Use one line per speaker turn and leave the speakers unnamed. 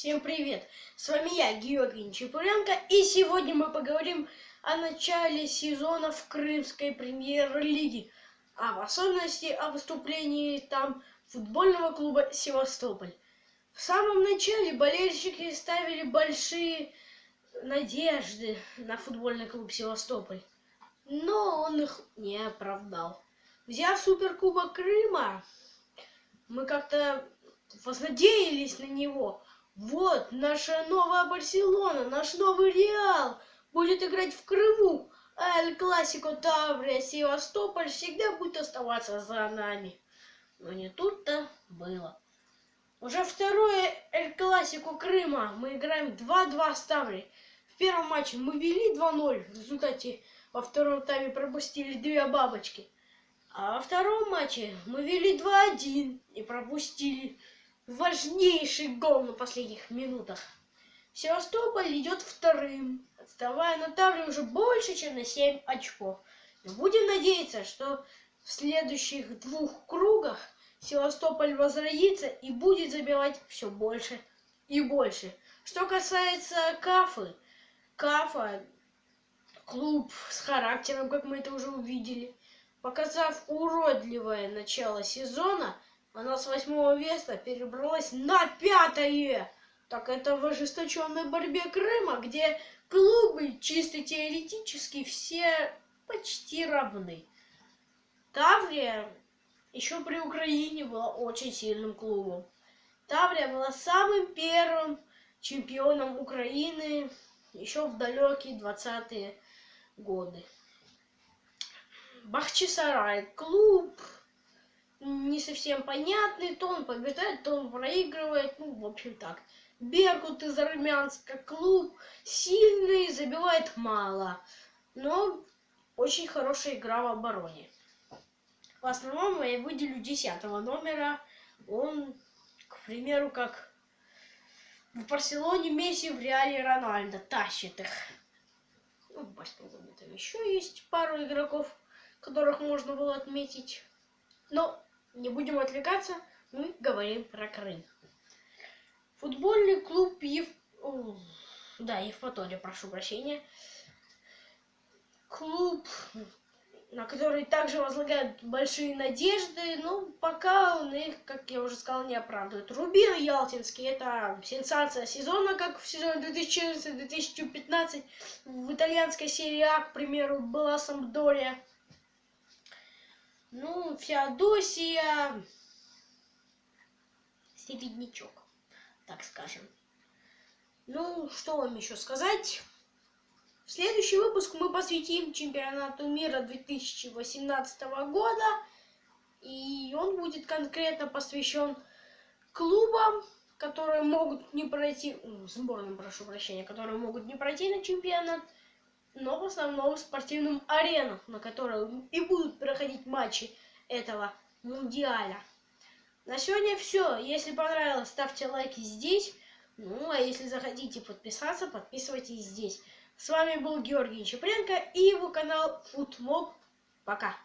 Всем привет! С вами я, Георгий Чепуренко, и сегодня мы поговорим о начале сезона в Крымской премьер-лиге, а в особенности о выступлении там футбольного клуба «Севастополь». В самом начале болельщики ставили большие надежды на футбольный клуб «Севастополь», но он их не оправдал. Взяв Суперкубок Крыма, мы как-то вознадеялись на него. Вот наша новая Барселона, наш новый Реал будет играть в Крыму, а Эль Классико Таврия Севастополь всегда будет оставаться за нами. Но не тут-то было. Уже второе Эль Классико Крыма мы играем 2-2 с Таврией. В первом матче мы вели 2-0, в результате во втором тайме пропустили две бабочки. А во втором матче мы вели 2-1 и пропустили важнейший гол на последних минутах. Севастополь идет вторым, отставая на Тавре уже больше, чем на 7 очков. Но будем надеяться, что в следующих двух кругах Севастополь возродится и будет забивать все больше и больше. Что касается Кафы, Кафа клуб с характером, как мы это уже увидели. Показав уродливое начало сезона, она с восьмого места перебралась на пятое. Так это в ожесточенной борьбе Крыма, где клубы чисто теоретически все почти равны. Таврия еще при Украине была очень сильным клубом. Таврия была самым первым чемпионом Украины еще в далекие 20-е годы. Бахчисарай клуб не совсем понятный, то он побеждает, то он проигрывает, ну, в общем так. Беркут из Армянска клуб сильный, забивает мало, но очень хорошая игра в обороне. В основном я выделю десятого номера. Он, к примеру, как в Барселоне Месси, в Реале Рональдо тащит их. Ну, в Барселоне там еще есть пару игроков, которых можно было отметить. Но не будем отвлекаться, мы говорим про Крым. Футбольный клуб Ев... Да, Евпатория, прошу прощения. Клуб, на который также возлагают большие надежды, но пока он их, как я уже сказал, не оправдывает. Рубин Ялтинский – это сенсация сезона, как в сезоне 2014-2015 в итальянской серии А, к примеру, была Сампдория. Ну, Феодосия, середнячок, так скажем. Ну, что вам еще сказать? В следующий выпуск мы посвятим чемпионату мира 2018 года. И он будет конкретно посвящен клубам, которые могут не пройти, сборным, прошу прощения, которые могут не пройти на чемпионат но в основном спортивным аренам, на которых и будут проходить матчи этого мундиаля. На сегодня все. Если понравилось, ставьте лайки здесь. Ну, а если захотите подписаться, подписывайтесь здесь. С вами был Георгий Чепренко и его канал Футмоб. Пока.